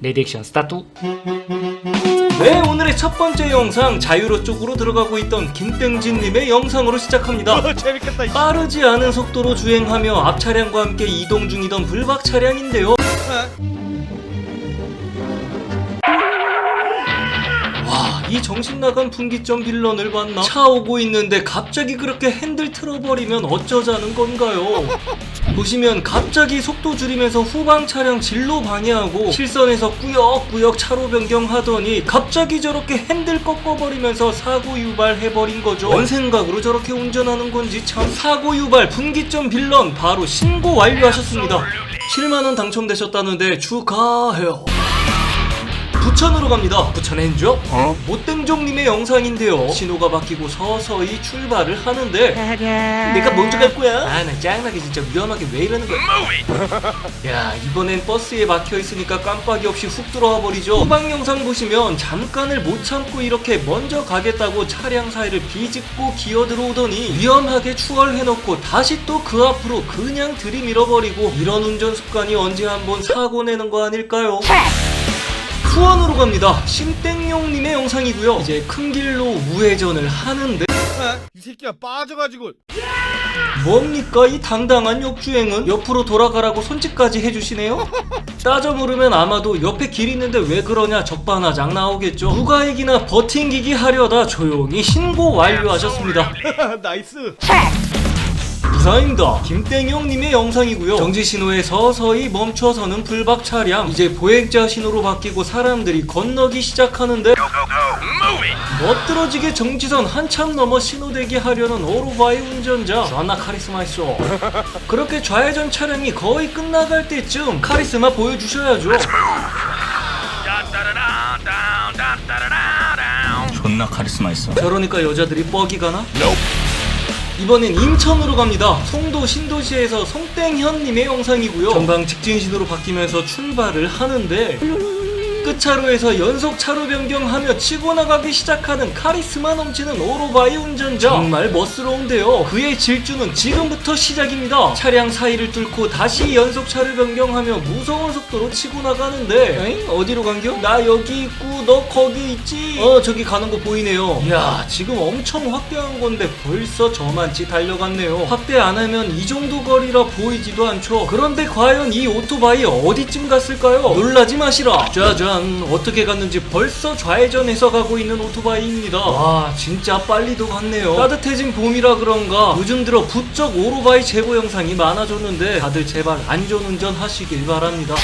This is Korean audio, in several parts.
레디액션 스타트 네 오늘의 첫 번째 영상 자유로 쪽으로 들어가고 있던 김땡진님의 영상으로 시작합니다 재밌겠다. 이 빠르지 않은 속도로 주행하며 앞 차량과 함께 이동 중이던 불박 차량인데요 와, 이 정신 나간 분기점 빌런을 봤나? 차 오고 있는데 갑자기 그렇게 핸들 틀어버리면 어쩌자는 건가요? 보시면 갑자기 속도 줄이면서 후방 차량 진로 방해하고 실선에서 꾸역꾸역 차로 변경하더니 갑자기 저렇게 핸들 꺾어버리면서 사고 유발해버린 거죠. 뭔 생각으로 저렇게 운전하는 건지 참 사고 유발 분기점 빌런 바로 신고 완료하셨습니다. 7만원 당첨되셨다는데 축하해요. 부천으로 갑니다. 부천 엔조? 어? 못땡종님의 영상인데요. 신호가 바뀌고 서서히 출발을 하는데 내가 먼저 갈 거야. 아, 나 짱나게 진짜 위험하게 왜 이러는 거야? 야, 이번엔 버스에 막혀 있으니까 깜빡이 없이 훅 들어와 버리죠. 후방 영상 보시면 잠깐을 못 참고 이렇게 먼저 가겠다고 차량 사이를 비집고 기어 들어오더니 위험하게 추월해놓고 다시 또 그 앞으로 그냥 들이밀어 버리고 이런 운전 습관이 언제 한번 사고 내는 거 아닐까요? 수원으로 갑니다. 심땡용님의 영상이고요. 이제 큰 길로 우회전을 하는데 이 새끼가 빠져가지고 뭡니까 이 당당한 역주행은 옆으로 돌아가라고 손짓까지 해주시네요 따져 물으면 아마도 옆에 길 있는데 왜 그러냐 적반하장 나오겠죠 누가 얘기나 버팅기기 하려다 조용히 신고 완료하셨습니다 나이스. 부사입니다 김땡용님의 영상이고요. 정지 신호에 서서히 멈춰서는 불박 차량. 이제 보행자 신호로 바뀌고 사람들이 건너기 시작하는데 멋들어지게 정지선 한참 넘어 신호대기 하려는 오토바이 운전자. 존나 카리스마 있어. 그렇게 좌회전 차량이 거의 끝나갈 때쯤 카리스마 보여주셔야죠. 존나 카리스마 있어. 저러니까 여자들이 뻑이 가나? 이번엔 인천으로 갑니다. 송도 신도시에서 송땡현님의 영상이고요. 전방 직진 신호로 바뀌면서 출발을 하는데 끝차로에서 연속 차로 변경하며 치고 나가기 시작하는 카리스마 넘치는 오토바이 운전자 정말 멋스러운데요 그의 질주는 지금부터 시작입니다 차량 사이를 뚫고 다시 연속 차를 변경하며 무서운 속도로 치고 나가는데 에잉? 어디로 간겨? 나 여기 있고 너 거기 있지? 어 저기 가는 거 보이네요 이야 지금 엄청 확대한 건데 벌써 저만치 달려갔네요 확대 안 하면 이 정도 거리라 보이지도 않죠 그런데 과연 이 오토바이 어디쯤 갔을까요? 놀라지 마시라 짜잔 어떻게 갔는지 벌써 좌회전해서 가고 있는 오토바이입니다. 와 진짜 빨리도 갔네요. 따뜻해진 봄이라 그런가? 요즘 들어 부쩍 오토바이 제보 영상이 많아졌는데 다들 제발 안전운전 하시길 바랍니다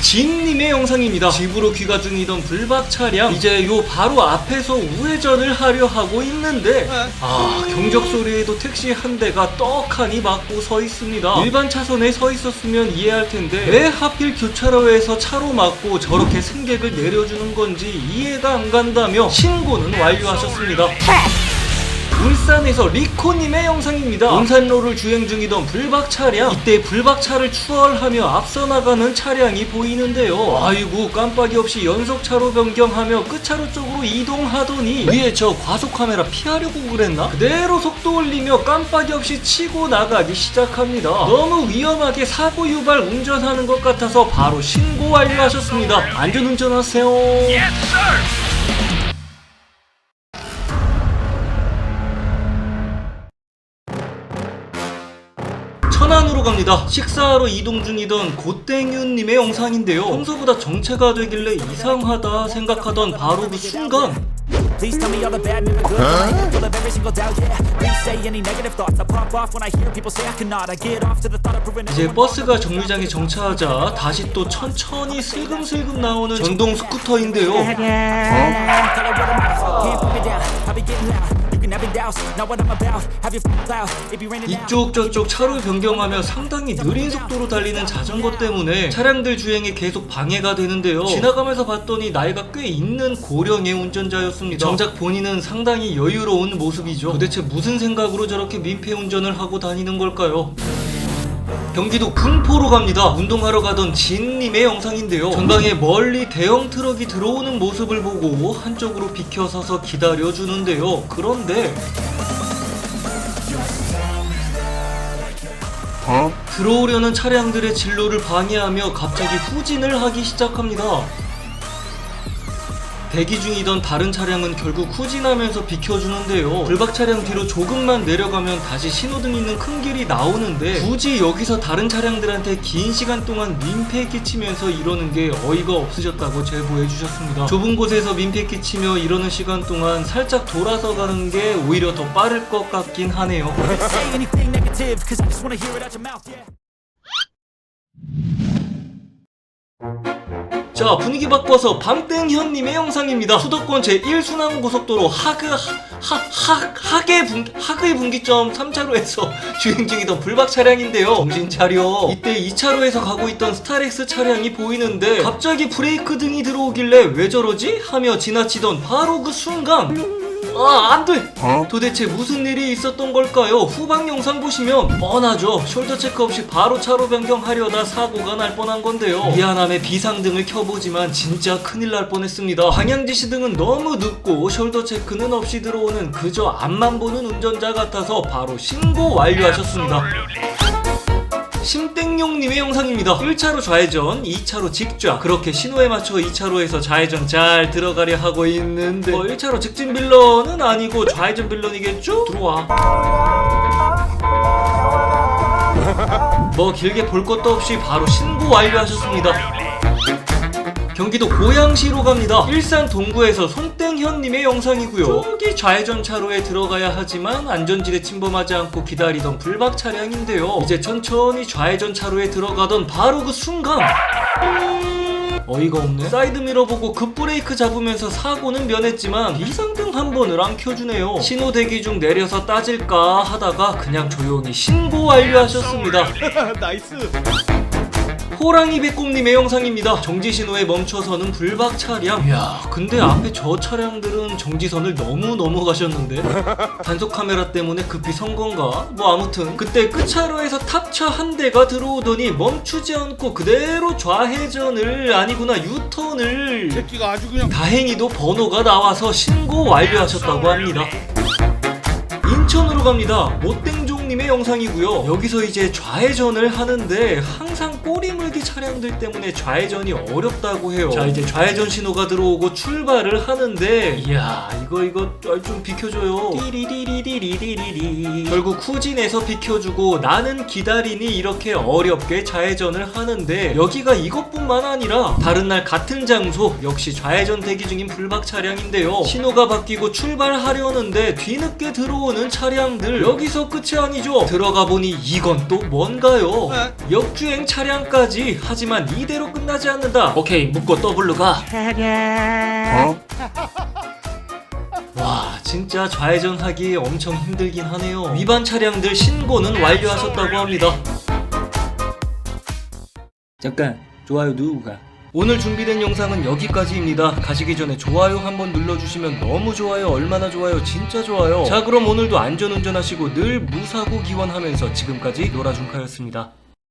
진님의 영상입니다. 집으로 귀가 중이던 불박 차량 이제 요 바로 앞에서 우회전을 하려 하고 있는데 아 경적 소리에도 택시 한 대가 떡하니 막고 서 있습니다. 일반 차선에 서 있었으면 이해할 텐데 왜 하필 교차로에서 차로 막고 저렇게 승객을 내려주는 건지 이해가 안 간다며 신고는 완료하셨습니다. 울산에서 리코님의 영상입니다. 울산로를 주행 중이던 불박 차량. 이때 불박 차를 추월하며 앞서 나가는 차량이 보이는데요. 아이고 깜빡이 없이 연속 차로 변경하며 끝차로 쪽으로 이동하더니 위에 저 과속 카메라 피하려고 그랬나? 그대로 속도 올리며 깜빡이 없이 치고 나가기 시작합니다. 너무 위험하게 사고 유발 운전하는 것 같아서 바로 신고 완료하셨습니다. 안전 운전하세요. 천 갑니다. 식사하러 이동 중이던 고땡윤님의 영상인데요. 평소보다 정체가 되길래 이상하다 생각하던 바로 그 순간 Please tell me all the bad, never good. Full of every single doubt, yeah. Please say any negative thoughts. I pop off when I hear people say I cannot. I get off to the thought of proving 이제 버스가 정류장에 정차하자 다시 또 천천히 슬금슬금 나오는 전동 스쿠터인데요. Tell her what I'm about. Can't put me down. I'll be getting loud. 이쪽 저쪽 차로 변경하며 상당히 느린 속도로 달리는 자전거 때문에 차량들 주행에 계속 방해가 되는데요. 지나가면서 봤더니 나이가 꽤 있는 고령의 운전자였습니다. 정작 본인은 상당히 여유로운 모습이죠. 도대체 무슨 생각으로 저렇게 민폐 운전을 하고 다니는 걸까요? 경기도 군포로 갑니다. 운동하러 가던 진님의 영상인데요. 전방에 멀리 대형 트럭이 들어오는 모습을 보고 한쪽으로 비켜서서 기다려주는데요. 그런데 어? 들어오려는 차량들의 진로를 방해하며 갑자기 후진을 하기 시작합니다. 대기 중이던 다른 차량은 결국 후진하면서 비켜주는데요. 불박 차량 뒤로 조금만 내려가면 다시 신호등 있는 큰 길이 나오는데 굳이 여기서 다른 차량들한테 긴 시간 동안 민폐 끼치면서 이러는 게 어이가 없으셨다고 제보해 주셨습니다. 좁은 곳에서 민폐 끼치며 이러는 시간 동안 살짝 돌아서 가는 게 오히려 더 빠를 것 같긴 하네요. 자 분위기 바꿔서 밤땡현님의 영상입니다. 수도권 제1순환 고속도로 하그 하, 하, 하계 분 하계 분기점 3차로에서 주행 중이던 불박 차량인데요. 정신 차려. 이때 2차로에서 가고 있던 스타렉스 차량이 보이는데 갑자기 브레이크 등이 들어오길래 왜 저러지 하며 지나치던 바로 그 순간. 아, 안 돼! 도대체 무슨 일이 있었던 걸까요? 후방 영상 보시면 뻔하죠. 숄더 체크 없이 바로 차로 변경하려다 사고가 날 뻔한 건데요. 미안함에 비상등을 켜보지만 진짜 큰일 날 뻔했습니다. 방향지시등은 너무 늦고 숄더 체크는 없이 들어오는 그저 앞만 보는 운전자 같아서 바로 신고 완료하셨습니다. 심땡용님의 영상입니다. 1차로 좌회전, 2차로 직좌. 그렇게 신호에 맞춰 2차로에서 좌회전 잘 들어가려 하고 있는데 어, 1차로 직진 빌런은 아니고 좌회전 빌런이겠죠? 들어와. 뭐 길게 볼 것도 없이 바로 신고 완료하셨습니다. 경기도 고양시로 갑니다. 일산 동구에서 송땡현님의 영상이고요. 저기 좌회전 차로에 들어가야 하지만 안전지대 침범하지 않고 기다리던 불박 차량인데요. 이제 천천히 좌회전 차로에 들어가던 바로 그 순간 어이가 없네. 사이드미러 보고 급브레이크 잡으면서 사고는 면했지만 비상등 한 번을 안 켜주네요. 신호 대기 중 내려서 따질까 하다가 그냥 조용히 신고 완료하셨습니다. 나이스. 호랑이 배꼽님 의 영상입니다. 정지 신호에 멈춰서는 불박 차량. 이야, 근데 앞에 저 차량들은 정지선을 너무 넘어가셨는데 단속 카메라 때문에 급히 선 건가? 뭐 아무튼 그때 끝차로에서 탑차 한 대가 들어오더니 멈추지 않고 그대로 좌회전을 아니구나 유턴을. 새끼가 아주 그냥 다행히도 번호가 나와서 신고 완료하셨다고 합니다. 인천으로 갑니다. 못 땡종님의 영상이고요. 여기서 이제 좌회전을 하는데 항상 꼬리 물기 차량들 때문에 좌회전이 어렵다고 해요. 자 이제 좌회전 신호가 들어오고 출발을 하는데 이야 이거 이거 좀 비켜줘요. 띠리리리리리리리 결국 후진에서 비켜주고 나는 기다리니 이렇게 어렵게 좌회전을 하는데 여기가 이것뿐만 아니라 다른 날 같은 장소 역시 좌회전 대기 중인 불박 차량인데요. 신호가 바뀌고 출발하려는데 뒤늦게 들어오는 차량들 여기서 끝이 아니 죠. 들어가 보니 이건 또 뭔가요? 역주행 차량까지 하지만 이대로 끝나지 않는다. 오케이 묶고 더블로 가. 와 진짜 좌회전하기 엄청 힘들긴 하네요. 위반 차량들 신고는 완료하셨다고 합니다. 잠깐 좋아요 누르고 가. 오늘 준비된 영상은 여기까지입니다. 가시기 전에 좋아요 한번 눌러주시면 너무 좋아요, 얼마나 좋아요, 진짜 좋아요. 자, 그럼 오늘도 안전운전하시고 늘 무사고 기원하면서 지금까지 노라준카였습니다.